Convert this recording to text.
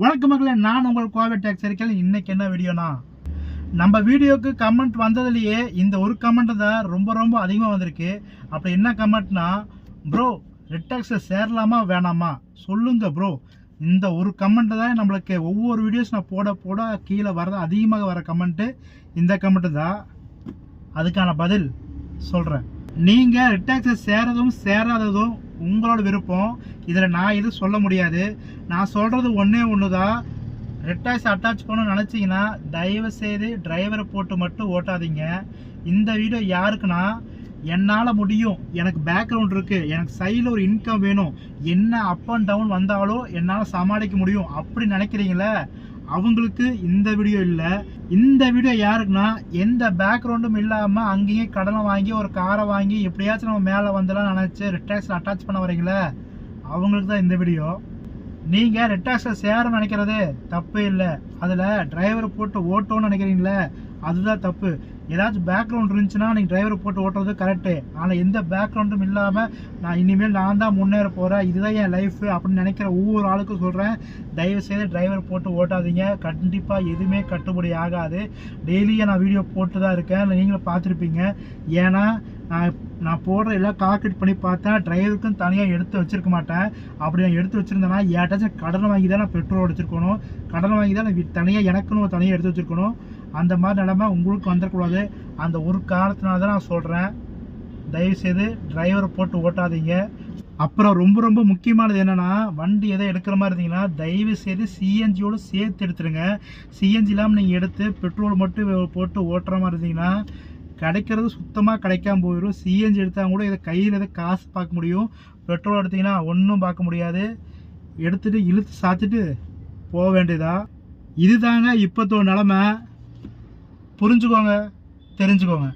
வணக்கம் மக்களே நான் உங்கள் கோவை டேக்ஸ் இருக்கேன் இன்னைக்கு என்ன வீடியோனா? நம்ம வீடியோக்கு கமெண்ட் வந்ததுலேயே இந்த ஒரு கமெண்ட் தான் ரொம்ப ரொம்ப அதிகமாக வந்திருக்கு. அப்படி என்ன கமெண்ட்னா ப்ரோ ரெட்டாக்ஸில் சேரலாமா வேணாமா? சொல்லுங்க ப்ரோ இந்த ஒரு கமெண்ட் தான் நம்மளுக்கு ஒவ்வொரு வீடியோஸ் நான் போட போட கீழே வரது அதிகமாக வர கமெண்ட்டு இந்த கமெண்ட்டு தான். அதுக்கான பதில் சொல்கிறேன் நீங்கள் ரிட்டாக்ஸில் சேரதும் சேராததும் உங்களோட விருப்பம். இதில் நான் எதுவும் சொல்ல முடியாது. நான் சொல்கிறது ஒன்றே ஒன்று தான் ரெட்டாய்ஸ் அட்டாச் பண்ணணும்னு நினச்சிங்கன்னா தயவு செய்து டிரைவரை போட்டு மட்டும் ஓட்டாதீங்க. இந்த வீடியோ யாருக்குன்னா என்னால் முடியும். எனக்கு பேக்ரவுண்ட் இருக்குது எனக்கு சைடில் ஒரு இன்கம் வேணும். என்ன அப் அண்ட் டவுன் வந்தாலும் என்னால் சமாளிக்க முடியும். அப்படி நினைக்கிறீங்களே? அவங்களுக்கு இந்த வீடியோ இல்லை. இந்த வீடியோ யாருக்குன்னா எந்த பேக்ரவுண்டும் இல்லாமல் அங்கேயே கடனை வாங்கி ஒரு காரை வாங்கி எப்படியாச்சும் நம்ம மேலே வந்துலாம் நினச்சி ரிட்டாக்ஸில் அட்டாச் பண்ண வரீங்களே அவங்களுக்கு தான் இந்த வீடியோ நீங்கள் ரெட்டாக்ஸில் சேர நினைக்கிறது தப்பு இல்லை. அதில் டிரைவரை போட்டு ஓட்டோன்னு நினைக்கிறீங்களே அதுதான் தப்பு. ஏதாச்சும் பேக்ரவுண்ட் இருந்துச்சுன்னா நீங்கள் டிரைவரை போட்டு ஓட்டுறது கரெக்டு ஆனால் எந்த பேக்ரவுண்டும் இல்லாமல் நான் இனிமேல் நான் தான் முன்னேற போகிறேன் இதுதான் என் லைஃப் அப்படின்னு நினைக்கிற ஒவ்வொரு ஆளுக்கும் சொல்கிறேன் தயவு செய்து டிரைவர் போட்டு ஓட்டாதீங்க. கண்டிப்பாக எதுவுமே கட்டுப்படி ஆகாது. டெய்லியும் நான் வீடியோ போட்டு தான் இருக்கேன் நீங்களும் பார்த்துருப்பீங்க. ஏன்னா நான் நான் போடுற எல்லாம் கால்குலேட் பண்ணி பார்த்தா டிரைவருக்கும் தனியாக எடுத்து வச்சிருக்க மாட்டேன். அப்படி நான் எடுத்து வச்சுருந்தேன்னா ஏட்டாச்சும் கடன் வாங்கி தான் நான் பெட்ரோல் அடிச்சிருக்கணும். கடன் வாங்கி தான் நான் தனியாக எனக்குன்னு ஒரு தனியாக எடுத்து வச்சிருக்கணும். அந்த மாதிரி நிலமை உங்களுக்கு வந்துடக்கூடாது அந்த ஒரு காரணத்தினால தான் நான் சொல்கிறேன் தயவுசெய்து டிரைவரை போட்டு ஓட்டாதீங்க. அப்புறம் ரொம்ப ரொம்ப முக்கியமானது என்னென்னா வண்டி எதை எடுக்கிற மாதிரி இருந்தீங்கன்னா தயவு செய்து சிஎன்ஜியோடு சேர்த்து எடுத்துருங்க. சிஎன்ஜி இல்லாமல் நீங்கள் எடுத்து பெட்ரோல் மட்டும் போட்டு ஓட்டுற மாதிரி இருந்தீங்கன்னா கிடைக்கிறது சுத்தமாக கிடைக்காம போயிடும். சிஎன்ஜி எடுத்தால் கூட இதை கையில் எதை காசு பார்க்க முடியும். பெட்ரோல் எடுத்தீங்கன்னா ஒன்றும் பார்க்க முடியாது. எடுத்துகிட்டு இழுத்து சாத்திட்டு போக வேண்டியதா? இதுதாங்க இப்போத்தோட நிலமை. புரிஞ்சுக்கோங்க தெரிஞ்சுக்கோங்க.